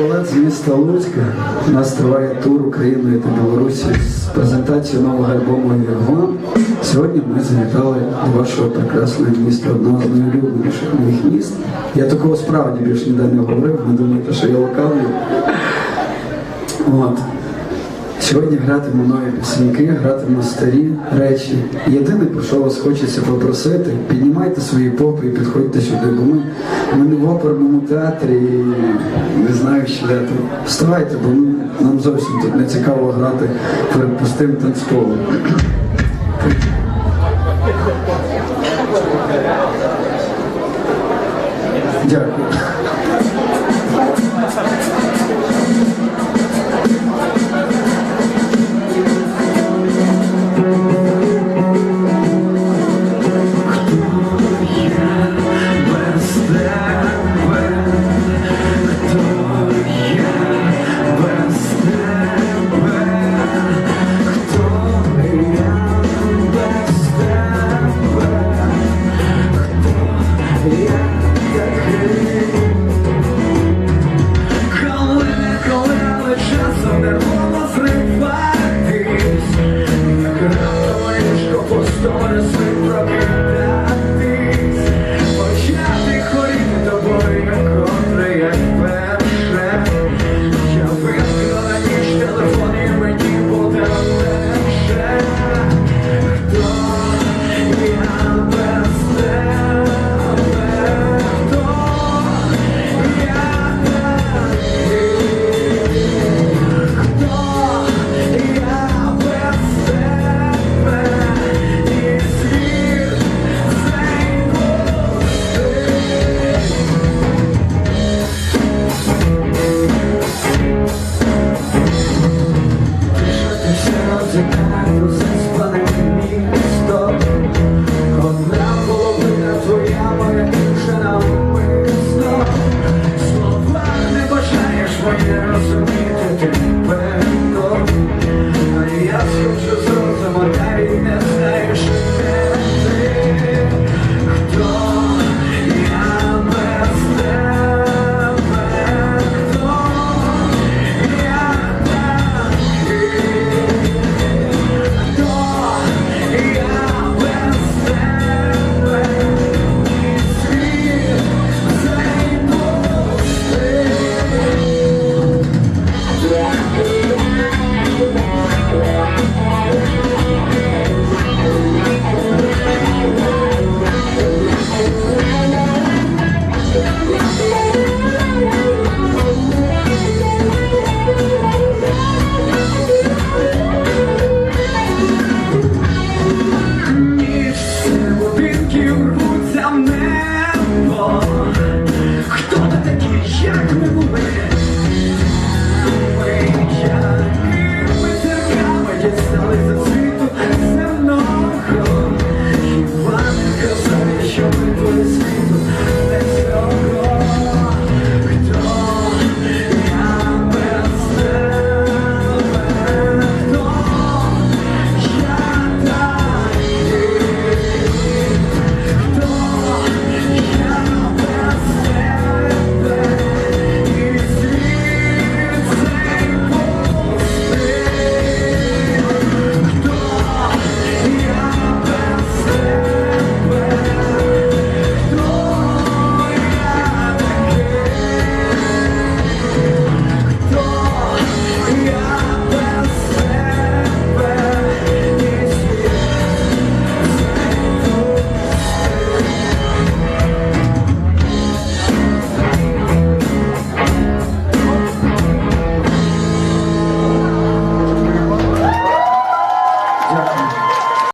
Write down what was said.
Олег з міста Луцька. У нас триває тур Україною та Білорусі з презентацією нового альбому «Віргон». Сьогодні ми завітали до вашого прекрасного міста, одного з найулюбленіших моїх міст. Я такого справді більш ніде не говорив, не думайте, що я лукавлю. От. Сьогодні гратимемо нові пісеньки, гратимемо старі речі. Єдине, про що вас хочеться попросити, піднімайте свої попи і підходьте сюди, бо ми, ми не в оперному театрі і не знаю, що де тут. Вставайте, бо ми, нам зовсім тут не цікаво грати перед пустим танцполом. Дякую. Коли не коли, але часом music.